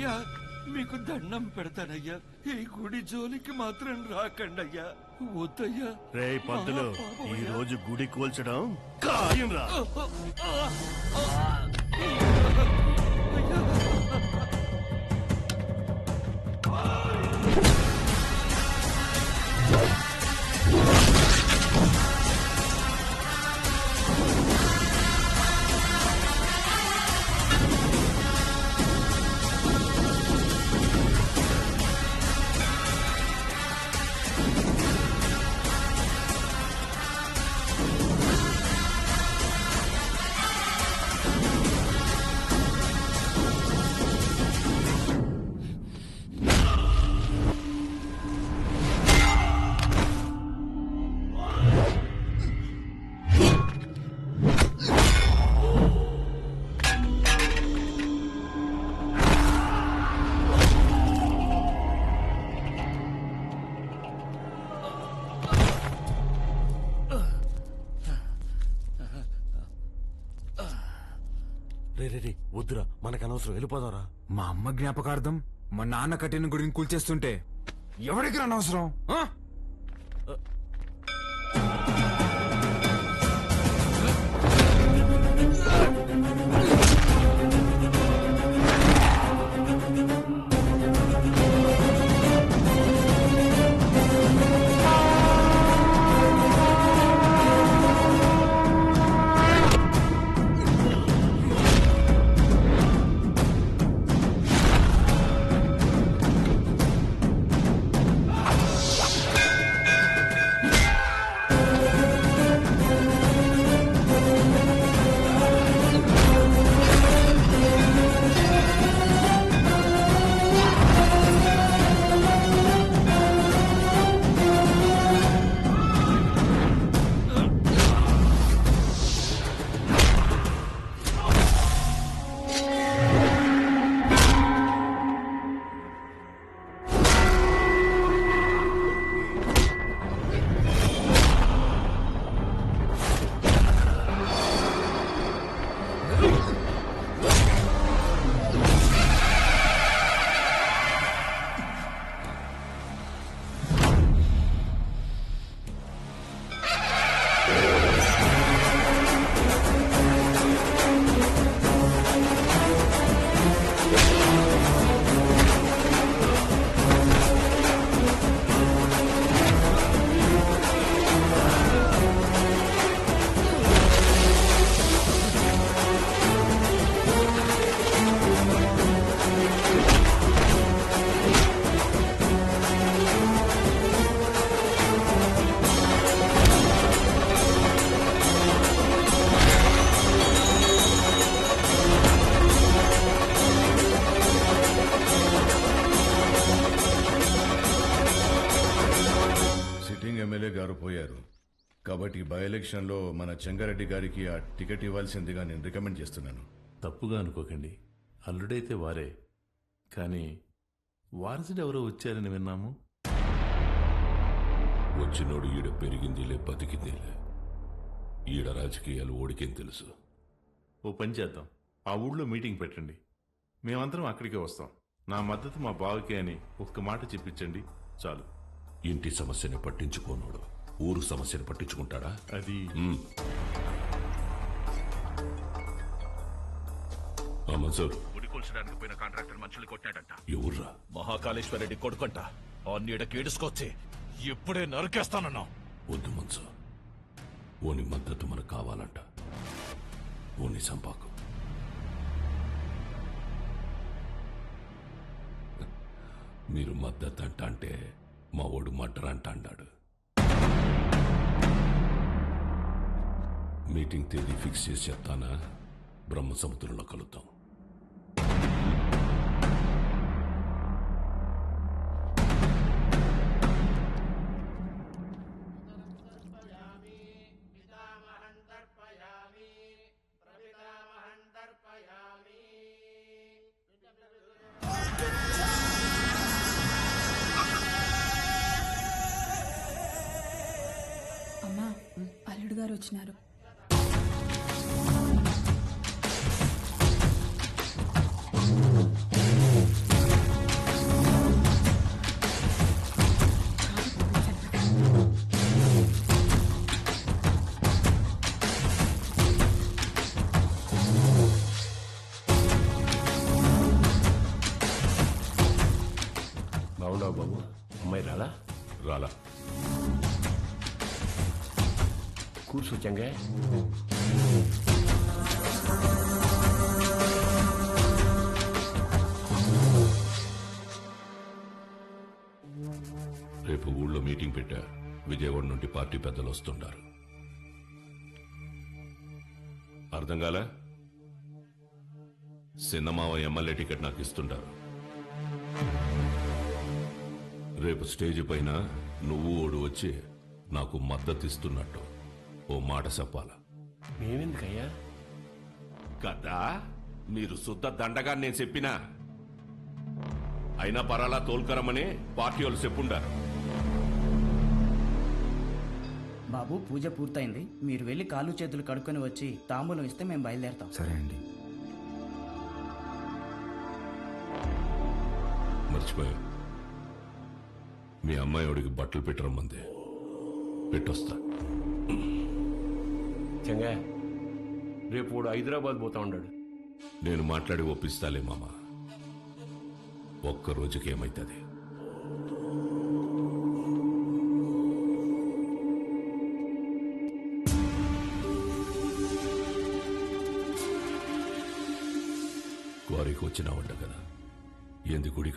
అయ్యా మీకు దండం పెడతానయ్యా. ఈ గుడి జోలికి మాత్రం రాకండయ్యా. వద్దయ్యా. రే పంతులు ఈ రోజు గుడి కూల్చడం ఖాయం రా. రే రే రే వద్దురా మనకనవసరం. వెళ్ళిపోదారా. మా అమ్మ జ్ఞాపకార్థం మా నాన్న కట్టిన గుడిని కూల్చేస్తుంటే ఎవరికి అనవసరం? ఆ? ఎలక్షన్లో మన చెంగారెడ్డి గారికి ఆ టికెట్ ఇవ్వాల్సిందిగా నేను రికమెండ్ చేస్తున్నాను. తప్పుగా అనుకోకండి. అల్లుడైతే వారే. కానీ వారసుడు ఎవరో వచ్చారని విన్నాము. వచ్చినోడు ఈడ పెరిగిందిలే బతికిందిలే. ఈడ రాజకీయాలు ఓడికేం తెలుసు? ఓ పని చేద్దాం. ఆ ఊళ్ళో మీటింగ్ పెట్టండి. మేమందరం అక్కడికే వస్తాం. నా మద్దతు మా బావకే అని ఒక్క మాట చెప్పించండి. చాలు. ఇంటి సమస్యని పట్టించుకోనోడు. ఊరు సమస్యను పట్టించుకుంటాడా? అది. మన్సూర్ కూల్చడానికి పోయిన కాంట్రాక్టర్ మనుషులు కొట్టాడంట. ఎవర్రా? మహాకాళేశ్వరరెడ్డి కొడుకంట. ఆ నీడ కేడుసుకొచ్చి ఇప్పుడే నరికేస్తానన్నా వద్దు మన్సూర్ ఓని మద్దతు మనకు కావాలంట. ఓని సంపాకు. మీరు మద్దతు అంట అంటే మా ఓడు మడ్డర్ అంట అన్నాడు. మీటింగ్ తేదీ ఫిక్స్ చేసి చెప్తానా? బ్రహ్మ సముద్రంలో కలుద్దాం. అమ్మా అల్లుడు గారు వచ్చినారు. రాలా. కూర్చో రేపు ఊళ్ళో మీటింగ్ పెట్టా. విజయవాడ నుండి పార్టీ పెద్దలు వస్తుంటారు. అర్థం కాలా? సిన్నమావ ఎమ్మెల్యే టికెట్ నాకు ఇస్తుంటారు. రేపు స్టేజ్ పైన నువ్వు ఓడు వచ్చి నాకు మద్దతు ఇస్తున్నట్టు ఓ మాట చెప్పాల? మేమెందుకయ్యా? కదా? మీరు శుద్ధ దండగా నేను చెప్పినా. అయినా పరాలా తోల్కరమని పార్టీ వాళ్ళు చెప్పుండారు. బాబు పూజ పూర్తయింది. మీరు వెళ్ళి కాళ్ళు చేతులు కడుక్కొని వచ్చి తాంబూలం ఇస్తే మేము బయలుదేరతాం. సరే అండి. మర్చిపోయా మీ అమ్మాయి వాడికి బట్టలు పెట్టరమ్మంది. పెట్టొస్తా. చెంగా రేపు వాడు హైదరాబాద్ పోతా ఉన్నాడు నేను మాట్లాడి ఒప్పిస్తాలే మామ. ఒక్క రోజుకి ఏమైతుంది? క్వారీకి వచ్చినావంట కదా. ఎందు గుడి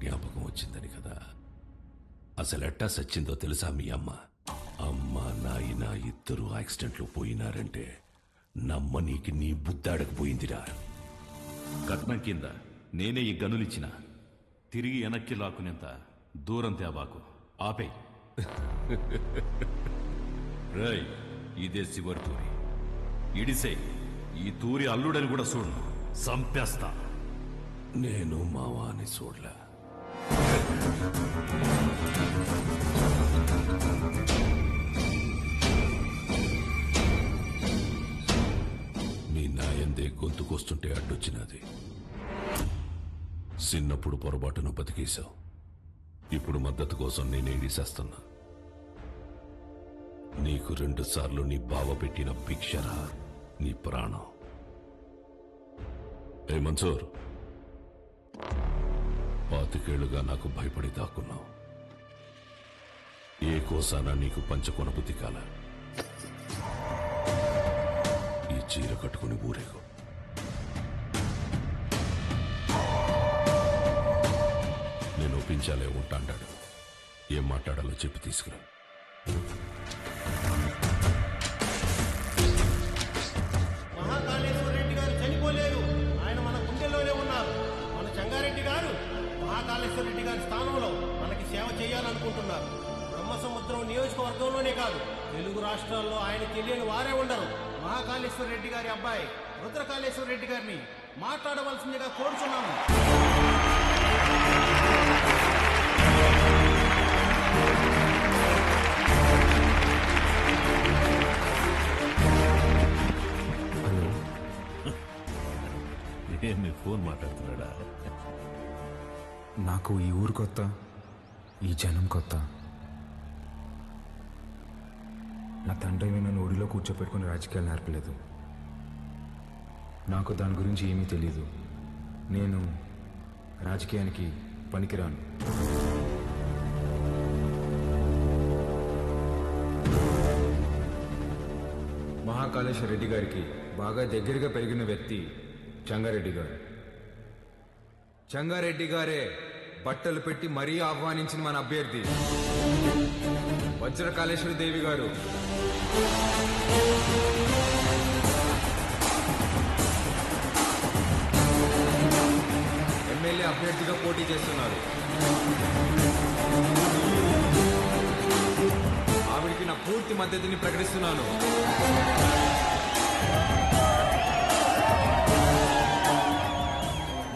జ్ఞాపకం వచ్చిందని కదా. అసలు ఎట్టా సచ్చిందో తెలుసా మీ అమ్మ? అమ్మ నాయన ఇద్దరు యాక్సిడెంట్లో పోయినారంటే నమ్మ నీకి నీ బుద్ధాడకపోయిందిరా కట్నం కింద నేనే ఈ గనులిచ్చిన. తిరిగి వెనక్కి లాక్కునేంత దూరం తేవాకు ఆపే రై ఇదే శివరి తూరి. ఇడిసే ఈ తూరి అల్లుడని కూడా చూడు సంపేస్తా. నేను మావా అని చూడలే మీ నాయందే గొంతుకొస్తుంటే అడ్డొచ్చినది. చిన్నప్పుడు పొరపాటును బతికేశావు. ఇప్పుడు మద్దతు కోసం నేనే ఇడిసేస్తున్నా. నీకు రెండు సార్లు నీ బావ పెట్టిన భిక్షరా నీ ప్రాణం. ఏ మన్సూర్ పాతికేళ్ళుగా నాకు భయపడి దాక్కున్నావు. ఏ కోసానా నీకు పంచకొన బుద్ధి కాల. ఈ చీర కట్టుకుని ఊరేగు. నేను ఒప్పించాలే ఉంటాడాడు. ఏం మాట్లాడాలో చెప్పి తీసుకురా. రాష్ట్రాల్లో ఆయన తెలియని వారే ఉండరు. మహాకాళేశ్వర రెడ్డి గారి అబ్బాయి రుద్రకాళేశ్వర రెడ్డి గారిని మాట్లాడవలసిందిగా కోరుచున్నాము. మీ ఫోన్ మాట్లాడుతున్నాడా? నాకు ఈ ఊరు కొత్త ఈ జనం కొత్త. నా తండ్రి నన్ను ఒడిలో కూర్చోపెట్టుకుని రాజకీయాలు నేర్పలేదు నాకు దాని గురించి ఏమీ తెలియదు నేను రాజకీయానికి పనికిరాను. మహాకాళేశ్వర రెడ్డి గారికి బాగా దగ్గరగా పెరిగిన వ్యక్తి చంగారెడ్డి గారు. చంగారెడ్డి గారే బట్టలు పెట్టి మరీ ఆహ్వానించిన మన అభ్యర్థి. వజ్రకాళేశ్వరి దేవి గారు. ఎమ్మెల్యే అభ్యర్థిగా పోటీ చేస్తున్నారు. ఆవిడికి నా పూర్తి మద్దతుని ప్రకటిస్తున్నాను.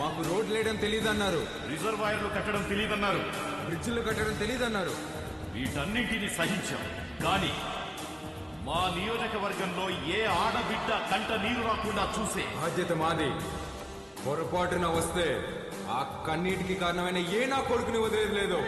మాకు రోడ్లు వేయడం తెలియదన్నారు రిజర్వాయర్లు కట్టడం తెలియదన్నారు బ్రిడ్జిలు కట్టడం తెలియదన్నారు వీటన్నింటిని సహించాం. కానీ మా నియోజకవర్గంలో ఏ ఆడబిడ్డ కంట నీరు రాకుండా చూసే బాధ్యత మాది. పొరపాటున వస్తే ఆ కన్నీటికి కారణమైన ఏ నా కొడుకుని వదిలేదు